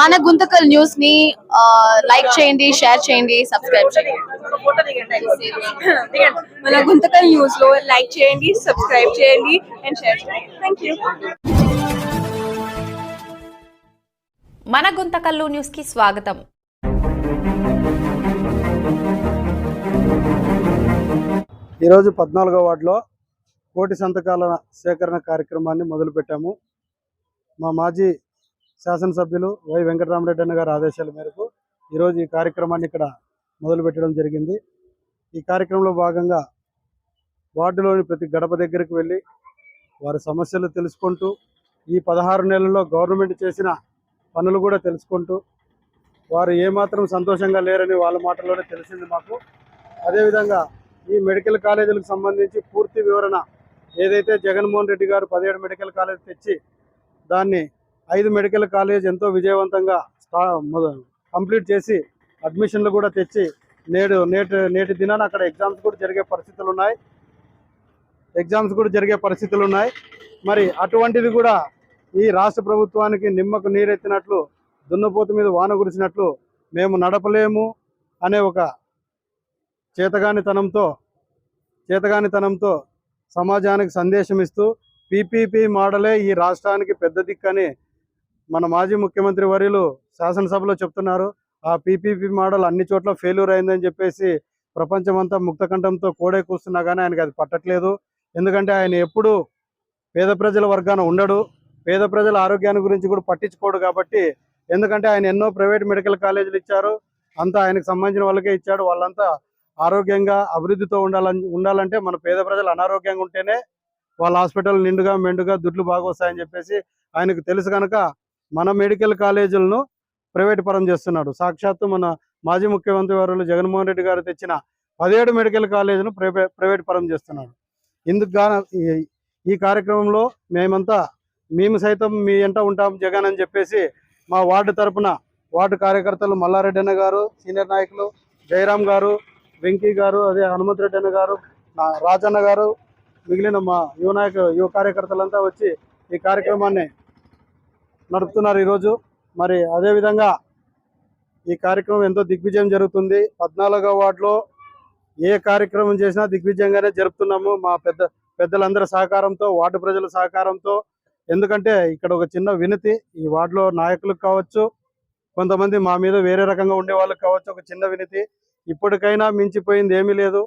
మన గుంతకల్ న్యూస్ని లైక్ చేయండి షేర్ చేయండి సబ్స్క్రైబ్ చేయండి. మన గుంతకల్ న్యూస్లో లైక్ చేయండి సబ్స్క్రైబ్ చేయండి అండ్ షేర్ చేయండి. థ్యాంక్ యూ మన గుంతకల్లు న్యూస్కి స్వాగతం. ఈరోజు పద్నాలుగో వార్డులో కోటి సంతకాల సేకరణ కార్యక్రమాన్ని మొదలుపెట్టాము. మా మాజీ శాసనసభ్యులు వై వెంకటరామరెడ్డి అన్న గారి ఆదేశాల మేరకు ఈరోజు ఈ కార్యక్రమాన్ని ఇక్కడ మొదలుపెట్టడం జరిగింది. ఈ కార్యక్రమంలో భాగంగా వార్డులోని ప్రతి గడప దగ్గరికి వెళ్ళి వారి సమస్యలు తెలుసుకుంటూ ఈ పదహారు నెలల్లో గవర్నమెంట్ చేసిన పనులు కూడా తెలుసుకుంటూ వారు ఏమాత్రం సంతోషంగా లేరని వాళ్ళ మాటల్లోనే తెలిసింది మాకు. అదేవిధంగా ఈ మెడికల్ కాలేజీలకు సంబంధించి పూర్తి వివరణ ఏదైతే జగన్మోహన్ రెడ్డి గారు పదిహేడు మెడికల్ కాలేజ్ తెచ్చి దాన్ని ఐదు మెడికల్ కాలేజ్ ఎంతో విజయవంతంగా స్టా కంప్లీట్ చేసి అడ్మిషన్లు కూడా తెచ్చి నేడు నేటి నేటి దినాన అక్కడ ఎగ్జామ్స్ కూడా జరిగే పరిస్థితులు ఉన్నాయి. ఎగ్జామ్స్ కూడా జరిగే పరిస్థితులు ఉన్నాయి. మరి అటువంటిది కూడా ఈ రాష్ట్ర ప్రభుత్వానికి నిమ్మకు నీరెత్తినట్లు దున్నపోతు మీద వాన కురిసినట్లు మేము నడపలేము అనే ఒక చేతగానితనంతో చేతగానితనంతో సమాజానికి సందేశం ఇస్తూ పీపీపీ మోడలే ఈ రాష్ట్రానికి పెద్ద దిక్కని మన మాజీ ముఖ్యమంత్రి వర్యులు శాసనసభలో చెప్తున్నారు ఆ పీపీపీ మోడల్ అన్ని చోట్ల ఫెయిల్యూర్ అయిందని చెప్పేసి ప్రపంచమంతా ముక్తకంఠంతో కోడే కూస్తున్నా కానీ ఆయనకి అది పట్టట్లేదు. ఎందుకంటే ఆయన ఎప్పుడు పేద ప్రజల వర్గాన ఉండడు పేద ప్రజల ఆరోగ్యాన్ని గురించి కూడా పట్టించుకోడు కాబట్టి ఎందుకంటే ఆయన ఎన్నో ప్రైవేట్ మెడికల్ కాలేజీలు ఇచ్చారు అంతా ఆయనకు సంబంధించిన వాళ్ళకే ఇచ్చాడు. వాళ్ళంతా ఆరోగ్యంగా అభివృద్ధితో ఉండాలని ఉండాలంటే మన పేద ప్రజలు అనారోగ్యంగా ఉంటేనే వాళ్ళ హాస్పిటల్ నిండుగా మెండుగా దుడ్లు బాగా వస్తాయని చెప్పేసి ఆయనకు తెలుసు కనుక మన మెడికల్ కాలేజీలను ప్రైవేట్ పరం చేస్తున్నాడు. సాక్షాత్తు మన మాజీ ముఖ్యమంత్రి వారు జగన్మోహన్ రెడ్డి గారు తెచ్చిన పదిహేడు మెడికల్ కాలేజీలను ప్రైవేట్ ప్రైవేట్ పరం చేస్తున్నాడు. ఇందుకు ఈ- కార్యక్రమంలో మేమంతా మేము సైతం మీ ఎంట ఉంటాం జగన్ అని చెప్పేసి మా వార్డు తరపున వార్డు కార్యకర్తలు మల్లారెడ్డి అన్న గారు సీనియర్ నాయకులు జయరాం గారు వెంకీ గారు అదే హనుమంతరెడ్డి అన్న గారు నా రాజన్న గారు మిగిలిన మా యువ నాయకులు యువ కార్యకర్తలంతా వచ్చి ఈ కార్యక్రమాన్ని నడుపుతున్నారు ఈరోజు. మరి అదేవిధంగా ఈ కార్యక్రమం ఎంతో దిగ్విజయం జరుగుతుంది. పద్నాలుగో వార్డులో ఏ కార్యక్రమం చేసినా దిగ్విజయంగానే జరుపుతున్నాము. మా పెద్ద పెద్దలందరి సహకారంతో వార్డు ప్రజల సహకారంతో. ఎందుకంటే ఇక్కడ ఒక చిన్న వినతి ఈ వార్డులో నాయకులకు కావచ్చు కొంతమంది మా మీద వేరే రకంగా ఉండే వాళ్ళకి కావచ్చు ఒక చిన్న వినతి. ఇప్పటికైనా మించిపోయింది ఏమీ లేదు.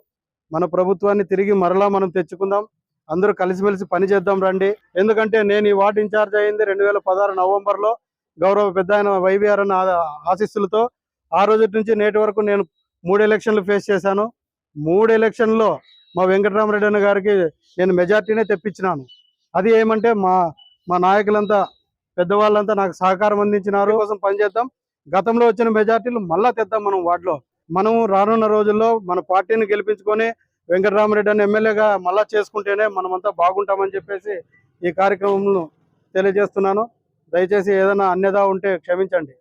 మన ప్రభుత్వాన్ని తిరిగి మరలా మనం తెచ్చుకుందాం. అందరూ కలిసిమెలిసి పని చేద్దాం రండి. ఎందుకంటే నేను ఈ వార్డు ఇన్ఛార్జ్ అయింది రెండు వేల పదహారు నవంబర్లో. గౌరవ పెద్ద ఆయన వైవిఆర్ అన్న ఆశీస్సులతో ఆ రోజు నుంచి నేటి వరకు నేను మూడు ఎలక్షన్లు ఫేస్ చేశాను. మూడు ఎలక్షన్లో మా వెంకటరామరెడ్డి అన్న గారికి నేను మెజార్టీనే తెప్పించినాను. అది ఏమంటే మా మా నాయకులంతా పెద్దవాళ్ళంతా నాకు సహకారం అందించినారు. కోసం పనిచేద్దాం గతంలో వచ్చిన మెజార్టీలు మళ్ళా తెద్దాం మనం వాటిలో మనం రానున్న రోజుల్లో మన పార్టీని గెలిపించుకొని వెంకటరామరెడ్డి అని ఎమ్మెల్యేగా మళ్ళా చేసుకుంటేనే మనమంతా బాగుంటామని చెప్పేసి ఈ కార్యక్రమంను తెలియజేస్తున్నాను. దయచేసి ఏదైనా అన్యదా ఉంటే క్షమించండి.